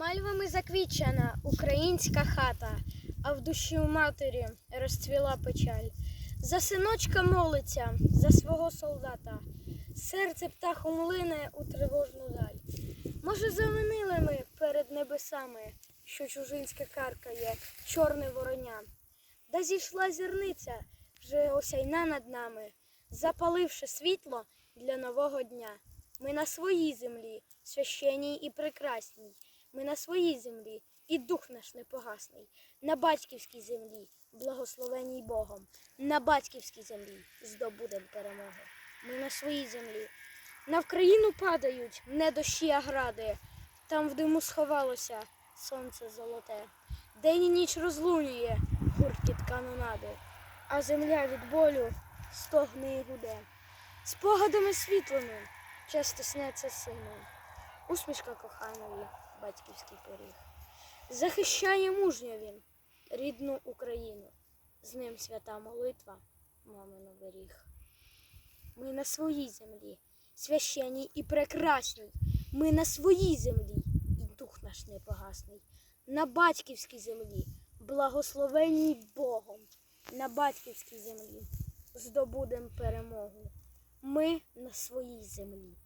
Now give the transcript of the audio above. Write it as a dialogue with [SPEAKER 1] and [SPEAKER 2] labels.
[SPEAKER 1] Мальвами заквічена українська хата, а в душі у матері розцвіла печаль. За синочка молиться, за свого солдата. Серце птахом лине у тривожну даль. Може, завинили ми перед небесами, що чужинське каркає, чорне вороня. Да зійшла зірниця, вже осяйна над нами, запаливши світло для нового дня. Ми на своїй землі, священній і прекрасній. Ми на своїй землі, і дух наш непогасний. На батьківській землі, благословеній Богом. На батьківській землі здобудем перемогу. Ми на своїй землі. На Вкраїну падають не дощі, а гради. Там в диму сховалося сонце золоте. День і ніч розлунює гуркіт канонади, а земля від болю стогне і гуде. Спогадами світлими часто снеться сину. Усмішка коханої, батьківський поріг. Захищає мужньо він рідну Україну. З ним свята молитва, мамин оберіг. Ми на своїй землі, священній і прекрасній. Ми на своїй землі, і дух наш непогасний. На батьківській землі, благословенній Богом. На батьківській землі здобудем перемогу. Ми на своїй землі.